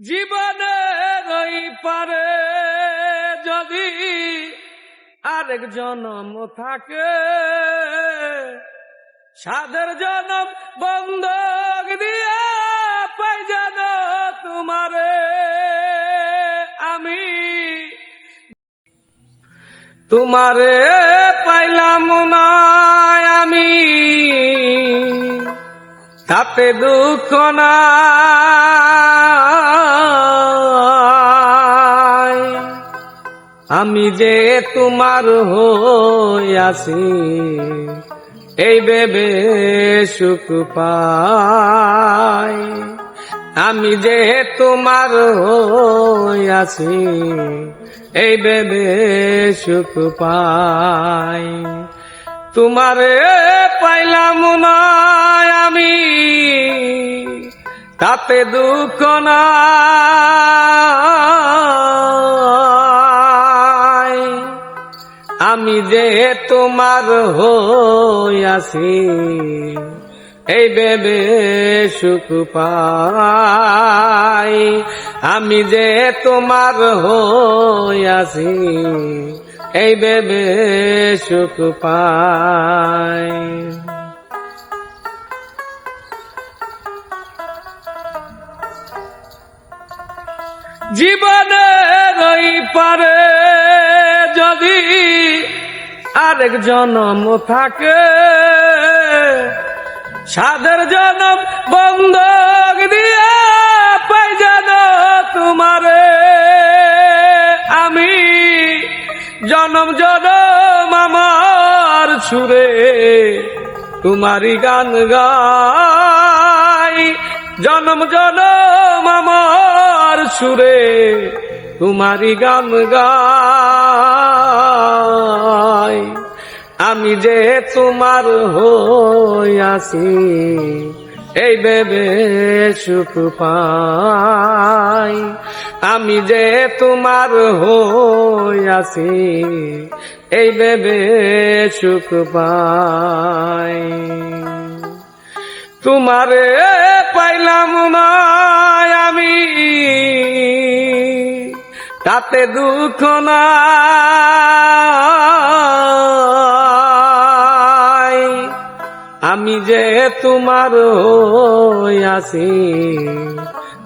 জীবনের ওই পারে যদি আরেক জনম থাকে সাদের জনম বন্ধক দিয়া পাই যেন তোমারে। আমি তোমারে পাইলাম না, আমি তাতে দুঃখ নাই। আমি যে তোমার হইয়াছি এই বেবে সুখ পাই। আমি যে তোমার হইয়াছি এই বেবে সুখ পাই। তোমারে পাইলাম না আমি, তাতে দুঃখ নাই। আমি যে তোমার হইয়াছি এই বেবে সুখ পাই। আমি যে তোমার হইয়াছি এই বেবে সুখ পাই। জীবনের ওই পারে যদি আরেক জনম থাকে সাদের জনম বন্ধক দিয়া পাই তোমারে। আমি জনম জনম আমার ছুরে তোমারি গান গাই, জনম জনম আমার সুরে তোমারি গান গাই। আমি যে তোমার হইয়াছি এই বেবে সুখ পাই। আমি যে তোমার হইয়াছি এই বেবে সুখ পাই। তোমারে পাইলাম না তাতে দুঃখ নাই। আমি যে তোমার আছি,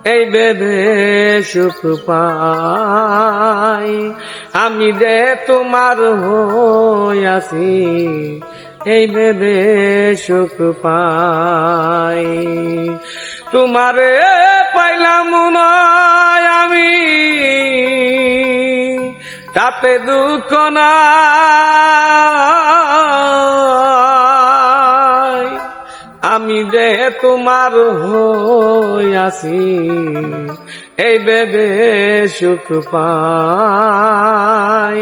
এই বেদে সুখ পাই। আমি যে তোমার আছি, এই বেদে সুখ পাই। তোমারে পাইলাম না। তাতে দুঃখ না আমি যে তোমার হইয়াছি এই বেবে সুখ পাই।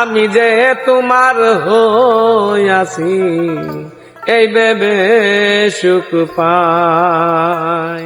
আমি যে তোমার হইয়াছি এই বেবে সুখ পাই।